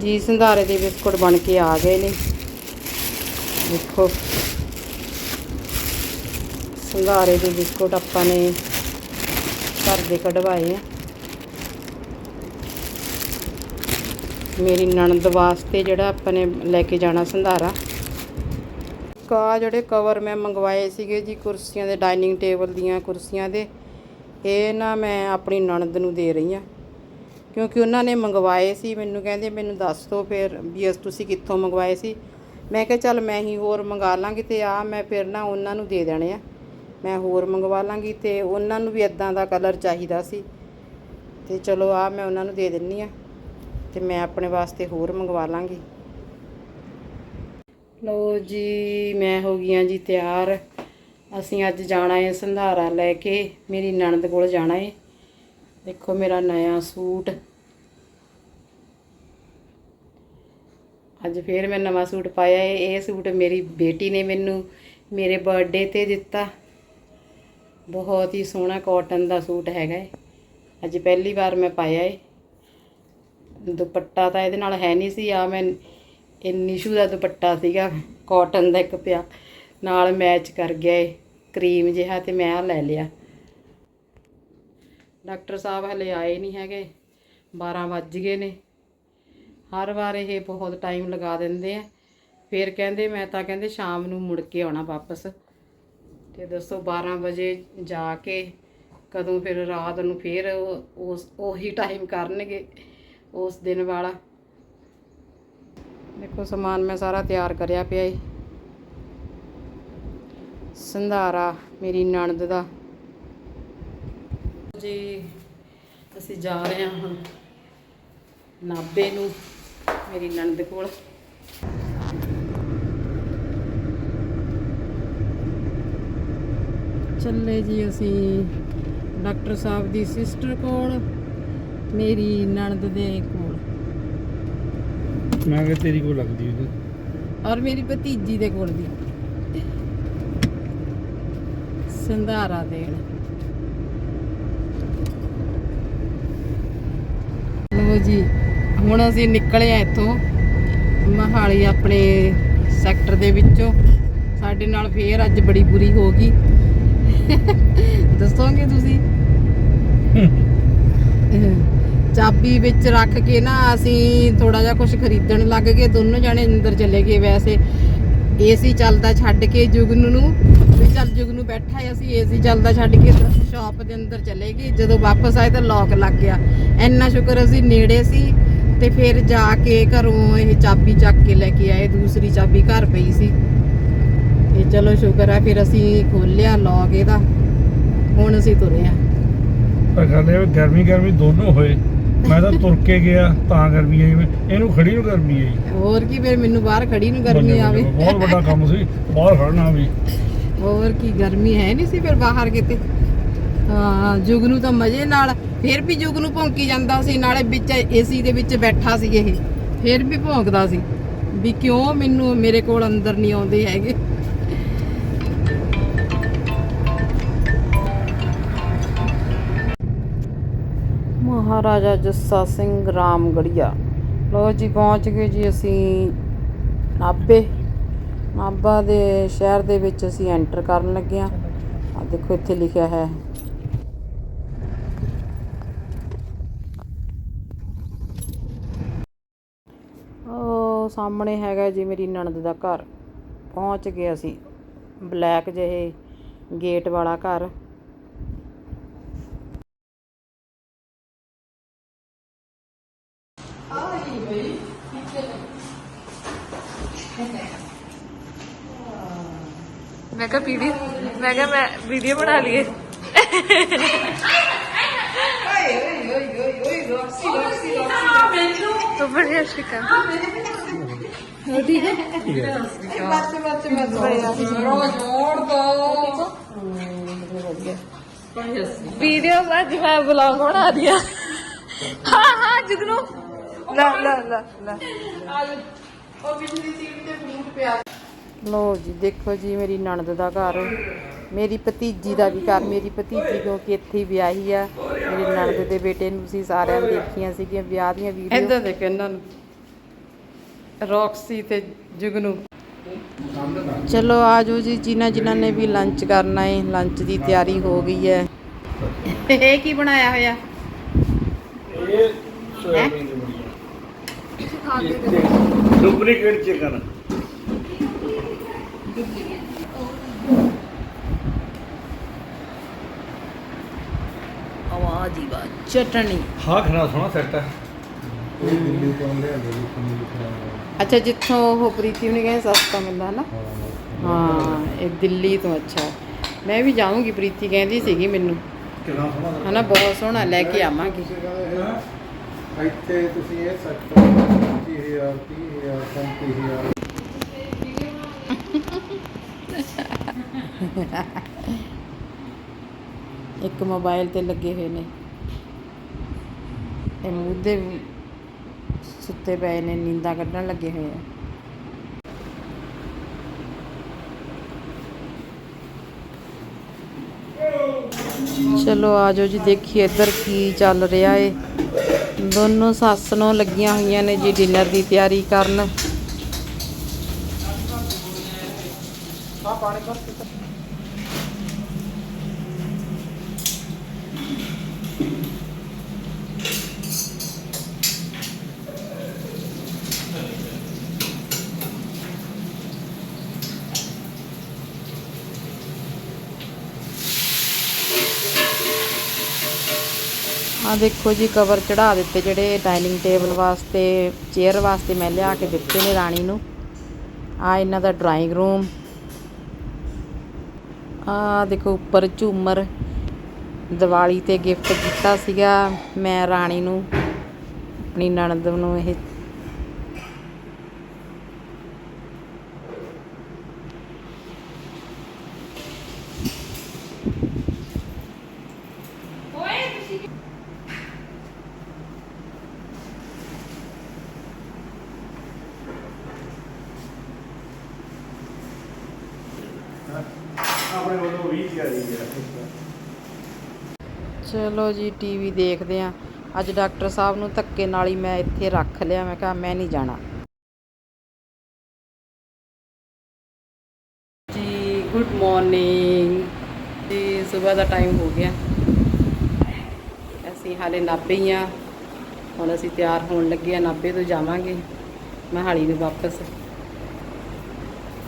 ਜੀ, ਸੰਧਾਰੇ ਦੇ ਬਿਸਕੁਟ ਬਣ ਕੇ ਆ ਗਏ ਨੇ। ਦੇਖੋ। ਸੰਧਾਰੇ ਦੇ ਬਿਸਕੁਟ ਆਪਾਂ ਨੇ ਘਰ ਦੇ ਕਢਵਾਏ ਆ। ਮੇਰੀ ਨਣਦ ਵਾਸਤੇ ਜਿਹੜਾ ਆਪਾਂ ਨੇ ਲੈ ਕੇ ਜਾਣਾ ਸੰਧਾਰਾ। ਕਾ ਜਿਹੜੇ ਕਵਰ ਮੈਂ ਮੰਗਵਾਏ ਸੀਗੇ ਜੀ, ਕੁਰਸੀਆਂ ਦੇ ਡਾਈਨਿੰਗ ਟੇਬਲ ਦੀਆਂ ਕੁਰਸੀਆਂ ਦੇ, ਇਹ ਨਾ ਮੈਂ ਆਪਣੀ ਨਣਦ ਨੂੰ ਦੇ ਰਹੀ ਆ ਕਿਉਂਕਿ ਉਹਨਾਂ ਨੇ ਮੰਗਵਾਏ ਸੀ, ਮੈਨੂੰ ਕਹਿੰਦੇ ਮੈਨੂੰ ਦੱਸ ਦਿਓ ਫਿਰ ਵੀ ਅਸ, ਤੁਸੀਂ ਕਿੱਥੋਂ ਮੰਗਵਾਏ ਸੀ? ਮੈਂ ਕਿਹਾ ਚੱਲ ਮੈਂ ਹੀ ਹੋਰ ਮੰਗਾ ਲਾਂਗੀ ਤੇ ਆ ਮੈਂ ਫਿਰ ਨਾ ਉਹਨਾਂ ਨੂੰ ਦੇ ਦੇਣੇ ਆ। ਮੈਂ ਹੋਰ ਮੰਗਵਾ ਲਾਂਗੀ ਤੇ ਉਹਨਾਂ ਨੂੰ ਵੀ ਇਦਾਂ ਦਾ ਕਲਰ ਚਾਹੀਦਾ ਸੀ। ਤੇ ਚਲੋ ਆ ਮੈਂ ਉਹਨਾਂ ਨੂੰ ਦੇ ਦਿੰਨੀ ਆ ਤੇ ਮੈਂ ਆਪਣੇ ਵਾਸਤੇ ਹੋਰ ਮੰਗਵਾ ਲਾਂਗੀ। ਲੋ ਜੀ, ਮੈਂ ਹੋ ਗਈਆਂ ਜੀ ਤਿਆਰ। ਅਸੀਂ ਅੱਜ ਜਾਣਾ ਹੈ ਸੰਧਾਰਾ ਲੈ ਕੇ, ਮੇਰੀ ਨਣਦ ਕੋਲ ਜਾਣਾ ਹੈ ਦੇਖੋ ਮੇਰਾ ਨਵਾਂ ਸੂਟ। ਅੱਜ ਫੇਰ ਮੈਂ ਨਵਾਂ ਸੂਟ ਪਾਇਆ ਹੈ ਇਹ ਸੂਟ ਮੇਰੀ ਬੇਟੀ ਨੇ ਮੈਨੂੰ, ਮੇਰੇ ਬਰਥਡੇ ਤੇ ਦਿੱਤਾ। ਬਹੁਤ ਹੀ ਸੋਹਣਾ ਕਾਟਨ ਦਾ ਸੂਟ ਹੈਗਾ ਹੈ ਅੱਜ ਪਹਿਲੀ ਵਾਰ ਮੈਂ ਪਾਇਆ ਹੈ ਦੁਪੱਟਾ ਤਾਂ ਇਹਦੇ ਨਾਲ ਹੈ ਨਹੀਂ ਸੀ। ਆ ਮੈਂ ਇਹ ਨਿਸ਼ੂ ਦਾ ਦੁਪੱਟਾ ਸੀਗਾ ਕਾਟਨ ਦਾ ਇੱਕ ਪਿਆ। ਨਾਲ ਮੈਚ ਕਰ ਗਿਆ ਏ। ਕਰੀਮ ਜਿਹਾ ਤੇ ਮੈਂ ਆ ਲੈ ਲਿਆ। ਡਾਕਟਰ ਸਾਹਿਬ ਹਲੇ ਆਏ ਨਹੀਂ ਹੈਗੇ। 12 ਵੱਜ ਗਏ ਨੇ। ਹਰ ਵਾਰ ਇਹ ਬਹੁਤ ਟਾਈਮ ਲਗਾ ਦਿੰਦੇ ਆ। ਫਿਰ ਕਹਿੰਦੇ, ਮੈਂ ਤਾਂ ਕਹਿੰਦੇ ਸ਼ਾਮ ਨੂੰ ਮੁੜ ਕੇ ਆਉਣਾ ਵਾਪਸ। ਤੇ ਦੱਸੋ 12 ਵਜੇ ਜਾ ਕੇ ਕਦੋਂ ਫਿਰ ਰਾਤ ਨੂੰ ਫਿਰ ਉਸ ਉਹੀ ਟਾਈਮ ਕਰਨਗੇ ਉਸ ਦਿਨ ਵਾਲਾ। ਦੇਖੋ ਸਮਾਨ ਮੈਂ ਸਾਰਾ ਤਿਆਰ ਕਰਿਆ ਪਿਆ ਏ। ਸੰਧਾਰਾ ਮੇਰੀ ਨਣਦ ਦਾ। ਜੀ ਅਸੀਂ ਜਾ ਰਹੇ ਹਾਂ ਹੁਣ ਨਾਬੇ ਨੂੰ ਮੇਰੀ ਨਣਦ ਕੋਲ। ਚੱਲੇ ਜੀ ਅਸੀਂ ਡਾਕਟਰ ਸਾਹਿਬ ਦੀ ਸਿਸਟਰ ਕੋਲ ਮੇਰੀ ਨਣਦ ਦੇ ਕੋਲ। ਮੈਂ ਕਿਹਾ ਤੇਰੀ ਕੋ ਲੱਗਦੀ ਉਹਦੇ। ਔਰ ਮੇਰੀ ਭਤੀਜੀ ਦੇ ਕੋਲ ਵੀ। ਸੰਧਾਰਾ ਦੇਣ ਲੋ ਜੀ, ਹੁਣ ਅਸੀਂ ਨਿਕਲੇ ਆ ਇੱਥੋਂ ਮਹਾਲੀ ਆਪਣੇ ਸੈਕਟਰ ਦੇ ਵਿੱਚੋਂ। ਸਾਡੇ ਨਾਲ ਫੇਰ ਅੱਜ ਬੜੀ ਬੁਰੀ ਹੋ ਗਈ। ਦੱਸੋਗੇ ਤੁਸੀਂ? ਚਾਬੀ ਵਿੱਚ ਰੱਖ ਕੇ ਨਾ ਅਸੀਂ ਥੋੜਾ ਜਿਹਾ ਕੁਝ ਖਰੀਦਣ ਲੱਗ ਗਏ। ਦੋਨੋਂ ਜਾਣੇ ਅੰਦਰ ਚਲੇ ਗਏ ਵੈਸੇ। ਏਸੀ ਚੱਲਦਾ ਛੱਡ ਕੇ ਜੁਗਨ ਨੂੰ। ਵੀ ਚੱਲ ਜੁਗਨ ਬੈਠਾ ਹੈ ਅਸੀਂ ਏਸੀ ਚੱਲਦਾ ਛੱਡ ਕੇ ਸ਼ਾਪ ਦੇ ਅੰਦਰ ਚਲੇ ਗਏ। ਜਦੋਂ ਵਾਪਸ ਆਏ ਤਾਂ ਲੌਕ ਲੱਗ ਗਿਆ। ਇੰਨਾ ਸ਼ੁਕਰ ਅਸੀਂ ਨੇੜੇ ਸੀ ਤੇ ਫਿਰ ਜਾ ਕੇ ਘਰੋਂ ਇਹ ਚਾਬੀ ਚੱਕ ਕੇ ਲੈ ਕੇ ਆਏ ਦੂਸਰੀ ਚਾਬੀ ਘਰ ਪਈ ਸੀ। ਤੇ ਚਲੋ ਸ਼ੁਕਰ ਹੈ ਫਿਰ ਅਸੀਂ ਖੋਲਿਆ ਲੌਕ ਇਹਦਾ। ਹੁਣ ਅਸੀਂ ਤੁਰੇ ਆ। ਪਰ ਗੱਲ ਇਹ ਗਰਮੀ ਗਰਮੀ ਦੋਨੋਂ ਹੋਏ। ਮੈਂ ਤਾਂ ਤੁਰ ਕੇ ਗਿਆ ਤਾਂ ਗਰਮੀ ਆਈ। ਇਹਨੂੰ ਖੜੀ ਨੂੰ ਗਰਮੀ ਆਈ। ਹੋਰ ਕੀ ਫਿਰ ਮੈਨੂੰ ਬਾਹਰ ਖੜੀ ਨੂੰ ਗਰਮੀ ਆਵੇ। ਬਹੁਤ ਵੱਡਾ ਕੰਮ ਸੀ ਬਾਹਰ ਖੜਨਾ ਵੀ। ਹੋਰ ਕੀ, ਗਰਮੀ ਹੈ ਨਹੀਂ ਸੀ ਫਿਰ ਬਾਹਰ ਕਿਤੇ? ਹਾਂ, ਜੁਗ ਨੂੰ ਤਾਂ ਮਜ਼ੇ ਨਾਲ, ਫਿਰ ਵੀ ਜੁਗ ਨੂੰ ਭੌਂਕੀ ਜਾਂਦਾ ਸੀ, ਨਾਲੇ ਵਿੱਚ ਏਸੀ ਦੇ ਵਿੱਚ ਬੈਠਾ ਸੀ ਇਹ। ਫਿਰ ਵੀ ਭੌਂਕਦਾ ਸੀ ਵੀ ਕਿਉਂ ਮੈਨੂੰ ਮੇਰੇ ਕੋਲ ਅੰਦਰ ਨਹੀਂ ਆਉਂਦੇ ਹੈਗੇ। ਮਹਾਰਾਜਾ ਜੱਸਾ ਸਿੰਘ ਰਾਮਗੜੀਆ। ਲੋ ਜੀ, ਪਹੁੰਚ ਗਏ ਜੀ ਅਸੀਂ ਨਾਭੇ। ਨਾਭਾ ਦੇ ਸ਼ਹਿਰ ਦੇ ਵਿੱਚ ਅਸੀਂ ਐਂਟਰ ਕਰਨ ਲੱਗੇ ਆ ਆ ਦੇਖੋ, ਇੱਥੇ ਲਿਖਿਆ ਹੈ। ਉਹ ਸਾਹਮਣੇ ਹੈਗਾ ਜੀ ਮੇਰੀ ਨਣਦ ਦਾ ਘਰ। ਪਹੁੰਚ ਗਏ ਅਸੀਂ। ਬਲੈਕ ਜਿਹੇ ਗੇਟ ਵਾਲਾ ਘਰ। ਮੈਂ ਕਿਹਾ ਵੀਡੀਓ ਮੈਂ ਕਿਹਾ ਮੈਂ ਵੀਡੀਓ ਬਣਾ ਲਈਏ ਤੂੰ ਬੜੀਆ ਸ਼ਿਕਾ ਵੀਡੀਓ ਅੱਜ ਮੈਂ ਬਲੌਗ ਬਣਾ ਦਿਆ ਹਾਂ ਹਾਂ ਜੁਗਨੂ ਲੈ ਲੈ ਲੈ ਲੈ ਲੋ ਜੀ ਦੇਖੋ ਜੀ ਮੇਰੀ ਨਣਦ ਦਾ ਘਰ। ਮੇਰੀ ਭਤੀਜੀ ਦਾ ਵੀ ਘਰ। ਮੇਰੀ ਭਤੀਜੀ ਕਿਉਂਕਿ ਇੱਥੇ ਹੀ ਵਿਆਹੀ ਆ। ਮੇਰੀ ਨਣਦ ਦੇ ਬੇਟੇ ਨੂੰ ਤੁਸੀਂ ਸਾਰਿਆਂ ਨੇ ਦੇਖੀਆਂ ਸੀਗੀਆਂ ਵਿਆਹ ਦੀਆਂ ਵੀਡੀਓ। ਇੱਧਰ ਦੇਖ ਇਹਨਾਂ ਨੂੰ। ਰੌਕਸੀ ਤੇ ਜੁਗਨੂ। ਚਲੋ ਆਜੋ ਜੀ ਜਿਨ੍ਹਾਂ ਜਿਨ੍ਹਾਂ ਨੇ ਵੀ ਲੰਚ ਕਰਨਾ ਹੈ ਲੰਚ ਦੀ ਤਿਆਰੀ ਹੋ ਗਈ ਹੈ। ਇਹ ਕੀ ਬਣਾਇਆ ਹੋਇਆ? ਇਹ ਸੋਇਆਬੀਨ ਦੀ ਬਣੀ ਡੁਪਲੀਕੇਟ ਚਿਕਨ ਆਵਾਜ਼ ਹੀ ਵਾ ਚਟਣੀ। ਹਾਂ ਖਾਣਾ ਸੋਹਣਾ ਸੈੱਟ ਹੈ ਅੱਛਾ ਜਿੱਥੋਂ ਉਹ ਪ੍ਰੀਤੀ ਨੇ ਕਹਿੰਦੇ ਸਸਤਾ ਮਿਲਦਾ ਨਾ ਹਾਂ ਇਹ ਦਿੱਲੀ ਤੋਂ ਅੱਛਾ। ਮੈਂ ਵੀ ਜਾਊਂਗੀ ਪ੍ਰੀਤੀ ਕਹਿੰਦੀ ਸੀਗੀ ਮੈਨੂੰ। ਕਿੰਨਾ ਸੋਹਣਾ ਹਨਾ ਬਹੁਤ ਸੋਹਣਾ ਲੈ ਕੇ ਆਵਾਂਗੇ। ਇੱਥੇ ਤੁਸੀਂ ਇਹ ਸੈੱਟ ਕਰੋ 20000 30000 35000 ਇੱਕ ਮੋਬਾਈਲ ਤੇ ਲੱਗੇ ਹੋਏ ਨੇ। ਇਹ ਮੂੰਹ ਦੇ ਸੁੱਤੇ ਪਏ ਨੇ, ਨੀਂਦਾਂ ਕੱਢਣ ਲੱਗੇ ਹੋਏ ਆ। ਚਲੋ ਆਜੋ ਜੀ, ਦੇਖੀਏ ਇੱਧਰ ਕੀ ਚੱਲ ਰਿਹਾ ਏ। ਦੋਨੋਂ ਸੱਸ ਨੂੰ ਲੱਗੀਆਂ ਹੋਈਆਂ ਨੇ ਜੀ, ਡਿਨਰ ਦੀ ਤਿਆਰੀ ਕਰਨ। ਆ ਦੇਖੋ ਜੀ ਕਵਰ ਚੜਾ ਦਿੱਤੇ ਜਿਹੜੇ ਡਾਈਨਿੰਗ ਟੇਬਲ ਵਾਸਤੇ ਚੇਅਰ ਵਾਸਤੇ ਮੈਂ ਲਿਆ ਕੇ ਦਿੱਤੇ ਨੇ ਰਾਣੀ ਨੂੰ। ਆ ਇਹਨਾਂ ਦਾ ਡਰਾਇੰਗ ਰੂਮ ਆ ਦੇਖੋ ਉੱਪਰ ਝੂਮਰ ਦੀਵਾਲੀ ਤੇ ਗਿਫਟ ਕੀਤਾ ਸੀਗਾ। ਮੈਂ ਰਾਣੀ ਨੂੰ, ਆਪਣੀ ਨਣਦ ਨੂੰ ਇਹ ਆਪਣੇ ਵੱਲੋਂ 20 ਤਿਆਰੀ ਹੈ ਚਲੋ ਜੀ ਟੀਵੀ ਦੇਖਦੇ ਆ। ਅੱਜ ਡਾਕਟਰ ਸਾਹਿਬ ਨੂੰ ਧੱਕੇ ਨਾਲ ਹੀ ਮੈਂ ਇੱਥੇ ਰੱਖ ਲਿਆ। ਮੈਂ ਕਿਹਾ, ਮੈਂ ਨਹੀਂ ਜਾਣਾ। ਜੀ ਗੁੱਡ ਮਾਰਨਿੰਗ ਜੀ ਸਵੇਰ ਦਾ ਟਾਈਮ ਹੋ ਗਿਆ। ਅਸੀਂ ਹਾਲੇ ਨਾਭੇ ਹੀ ਆ। ਹੁਣ ਅਸੀਂ ਤਿਆਰ ਹੋਣ ਲੱਗੇ ਆ, ਨਾਭੇ ਤੋਂ ਜਾਵਾਂਗੇ। ਮਹਾਲੀ ਨੂੰ ਵਾਪਸ।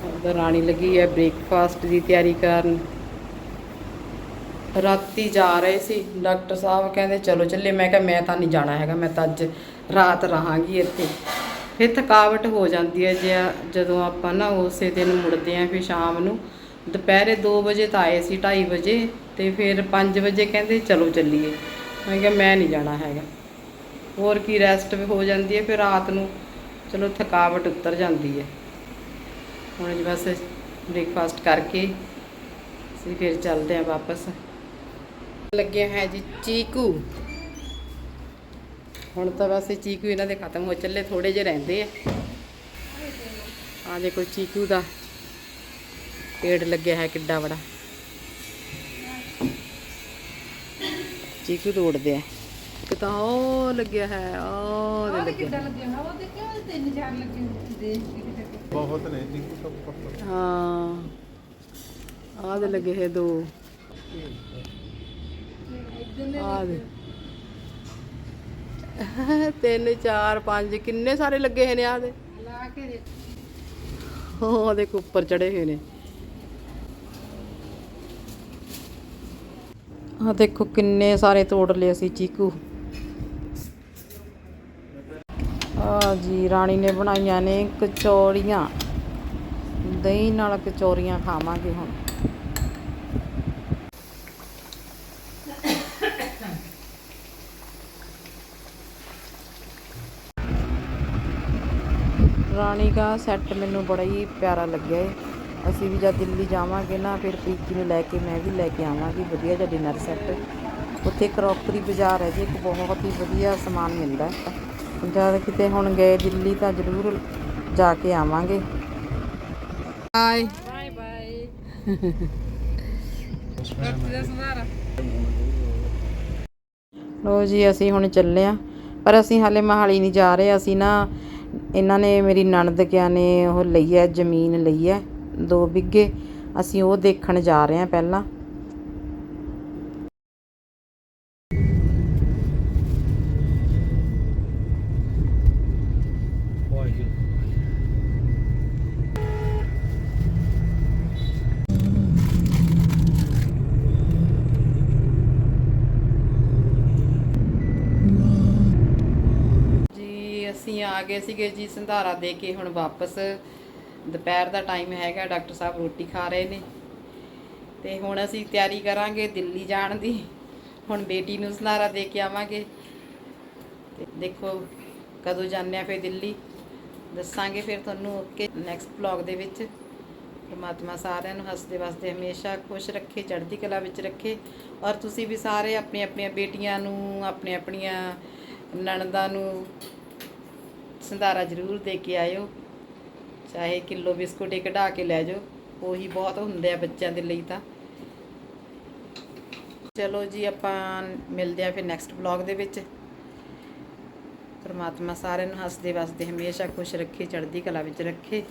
ਉਧਰ ਰਾਣੀ ਲੱਗੀ ਹੈ ਬ੍ਰੇਕਫਾਸਟ ਦੀ ਤਿਆਰੀ ਕਰਨ। ਰਾਤੀ ਜਾ ਰਹੇ ਸੀ, ਡਾਕਟਰ ਸਾਹਿਬ ਕਹਿੰਦੇ, ਚਲੋ ਚੱਲੇ ਮੈਂ ਕਿਹਾ, ਮੈਂ ਤਾਂ ਨਹੀਂ ਜਾਣਾ ਹੈਗਾ, ਮੈਂ ਤਾਂ ਅੱਜ ਰਾਤ ਰਹਾਂਗੀ ਇੱਥੇ। ਫਿਰ ਥਕਾਵਟ ਹੋ ਜਾਂਦੀ ਹੈ ਜੇ ਜਦੋਂ ਆਪਾਂ ਨਾ ਉਸੇ ਦਿਨ ਮੁੜਦੇ ਆਂ ਫਿਰ ਸ਼ਾਮ ਨੂੰ। ਦੁਪਹਿਰੇ 2 ਵਜੇ ਤਾਂ ਆਏ ਸੀ 2:30 ਵਜੇ, ਤੇ ਫਿਰ 5 ਵਜੇ ਕਹਿੰਦੇ, ਚਲੋ ਚੱਲੀਏ। ਮੈਂ ਕਿਹਾ, ਮੈਂ ਨਹੀਂ ਜਾਣਾ ਹੈਗਾ। ਹੋਰ ਕੀ ਰੈਸਟ ਵੀ ਹੋ ਜਾਂਦੀ ਹੈ, ਫਿਰ ਰਾਤ ਨੂੰ ਚਲੋ ਥਕਾਵਟ ਉਤਰ ਜਾਂਦੀ ਹੈ। ਹੁਣ ਜੀ ਬਸ ਬ੍ਰੇਕਫਾਸਟ ਕਰਕੇ ਅਸੀਂ ਫਿਰ ਚੱਲਦੇ ਆਂ ਵਾਪਸ। ਲੱਗੇ ਹੈ ਜੀ ਚੀਕੂ। ਹੁਣ ਤਾਂ ਵੈਸੇ ਚੀਕੂ ਇਹਨਾਂ ਦੇ ਖਤਮ ਹੋ ਚੱਲੇ ਥੋੜੇ ਜਿਹੇ ਰਹਿੰਦੇ ਆ। ਆ ਦੇਖੋ ਚੀਕੂ ਦਾ ਪੇੜ ਲੱਗਿਆ ਹੈ ਕਿੱਡਾ ਬੜਾ ਚੀਕੂ ਤੋੜਦੇ ਆ। ਇੱਕ ਤਾਂ ਉਹ ਲੱਗਿਆ ਹੈ ਉਹ ਦੇ ਲੱਗਿਆ। ਬਹੁਤ ਨੇ ਜੀ ਸਭ ਪੱਕਾ ਹਾਂ ਆਹ ਦੇ ਲੱਗੇ ਹੈ ਦੋ। ਦੇ ਤਿੰਨ ਚਾਰ ਪੰਜ ਕਿੰਨੇ ਸਾਰੇ ਲੱਗੇ ਹੋਏ ਨੇ ਆਹ ਦੇ? ਲਾ ਕੇ ਉਹ ਦੇਖੋ ਉੱਪਰ ਚੜੇ ਹੋਏ ਨੇ। ਆਹ ਦੇਖੋ ਕਿੰਨੇ ਸਾਰੇ ਤੋੜ ਲਏ ਅਸੀਂ ਚੀਕੂ। ਆ ਜੀ ਰਾਣੀ ਨੇ ਬਣਾਈਆਂ ਨੇ ਕਚੌਰੀਆਂ। ਦਹੀਂ ਨਾਲ ਕਚੌਰੀਆਂ ਖਾਵਾਂਗੇ ਹੁਣ। ਰਾਣੀ ਦਾ ਸੈੱਟ ਮੈਨੂੰ ਬੜਾ ਹੀ ਪਿਆਰਾ ਲੱਗਿਆ ਏ। ਅਸੀਂ ਵੀ ਜਦ ਦਿੱਲੀ ਜਾਵਾਂਗੇ ਨਾ ਫਿਰ ਪ੍ਰੀਤੀ ਨੂੰ ਲੈ ਕੇ ਮੈਂ ਵੀ ਲੈ ਕੇ ਆਵਾਂਗੀ। ਵਧੀਆ ਜਿਹਾ ਡਿਨਰ ਸੈੱਟ ਉੱਥੇ ਕਰੋਕਰੀ ਬਾਜ਼ਾਰ ਹੈ ਜੀ ਇੱਕ ਬਹੁਤ ਹੀ ਵਧੀਆ ਸਮਾਨ ਮਿਲਦਾ ਜਦ ਕਿਤੇ ਹੁਣ ਗਏ ਦਿੱਲੀ ਤਾਂ ਜ਼ਰੂਰ ਜਾ ਕੇ ਆਵਾਂਗੇ। ਬਾਏ ਬਾਏ ਬਾਏ ਲੋ ਜੀ ਅਸੀਂ ਹੁਣ ਚੱਲੇ ਆ। ਪਰ ਅਸੀਂ ਹਾਲੇ ਮਹਾਲੀ ਨਹੀਂ ਜਾ ਰਹੇ। ਅਸੀਂ ਨਾ ਇਹਨਾਂ ਨੇ ਮੇਰੀ ਨਣਦ ਕਿਆ ਨੇ ਉਹ ਲਈ ਹੈ, ਜ਼ਮੀਨ ਲਈ ਹੈ 2 ਬਿੱਗੇ। ਅਸੀਂ ਉਹ ਦੇਖਣ ਜਾ ਰਹੇ ਹਾਂ ਪਹਿਲਾਂ। ਵਾਹਿਗੁਰੂ ਜੀ ਅਸੀਂ ਆ ਗਏ ਸੀਗੇ ਜੀ, ਸੰਧਾਰਾ ਦੇ ਕੇ ਹੁਣ ਵਾਪਸ। ਦੁਪਹਿਰ ਦਾ ਟਾਈਮ ਹੈਗਾ, ਡਾਕਟਰ ਸਾਹਿਬ ਰੋਟੀ ਖਾ ਰਹੇ ਨੇ। ਤੇ ਹੁਣ ਅਸੀਂ ਤਿਆਰੀ ਕਰਾਂਗੇ ਦਿੱਲੀ ਜਾਣ ਦੀ। ਹੁਣ ਬੇਟੀ ਨੂੰ ਸੰਧਾਰਾ ਦੇ ਕੇ ਆਵਾਂਗੇ। ਦੇਖੋ ਕਦੋਂ ਜਾਂਦੇ ਆ ਫਿਰ ਦਿੱਲੀ। ਦੱਸਾਂਗੇ ਫਿਰ ਤੁਹਾਨੂੰ ਓਕੇ ਨੈਕਸਟ ਬਲੌਗ ਦੇ ਵਿੱਚ। ਪਰਮਾਤਮਾ ਸਾਰਿਆਂ ਨੂੰ ਹੱਸਦੇ ਵਸਦੇ ਹਮੇਸ਼ਾ ਖੁਸ਼ ਰੱਖੇ, ਚੜ੍ਹਦੀ ਕਲਾ ਵਿੱਚ ਰੱਖੇ। ਔਰ ਤੁਸੀਂ ਵੀ ਸਾਰੇ ਆਪਣੀ ਆਪਣੀਆਂ ਬੇਟੀਆਂ ਨੂੰ ਆਪਣੇ ਆਪਣੀਆਂ ਨਣਦਾਂ ਨੂੰ ਸੰਧਾਰਾ ਜ਼ਰੂਰ ਦੇ ਕੇ ਆਇਓ। ਚਾਹੇ ਕਿਲੋ ਬਿਸਕੁਟ ਹੀ ਕਢਾ ਕੇ ਲੈ ਜਾਓ, ਉਹੀ ਬਹੁਤ ਹੁੰਦੇ ਆ ਬੱਚਿਆਂ ਦੇ ਲਈ ਤਾਂ। ਚਲੋ ਜੀ, ਆਪਾਂ ਮਿਲਦੇ ਆ ਫਿਰ ਨੈਕਸਟ ਬਲੌਗ ਦੇ ਵਿੱਚ। ਪਰਮਾਤਮਾ ਸਾਰਿਆਂ ਨੂੰ ਹੱਸਦੇ ਵਸਦੇ ਹਮੇਸ਼ਾ ਖੁਸ਼ ਰੱਖੇ, ਚੜ੍ਹਦੀ ਕਲਾ ਵਿੱਚ ਰੱਖੇ।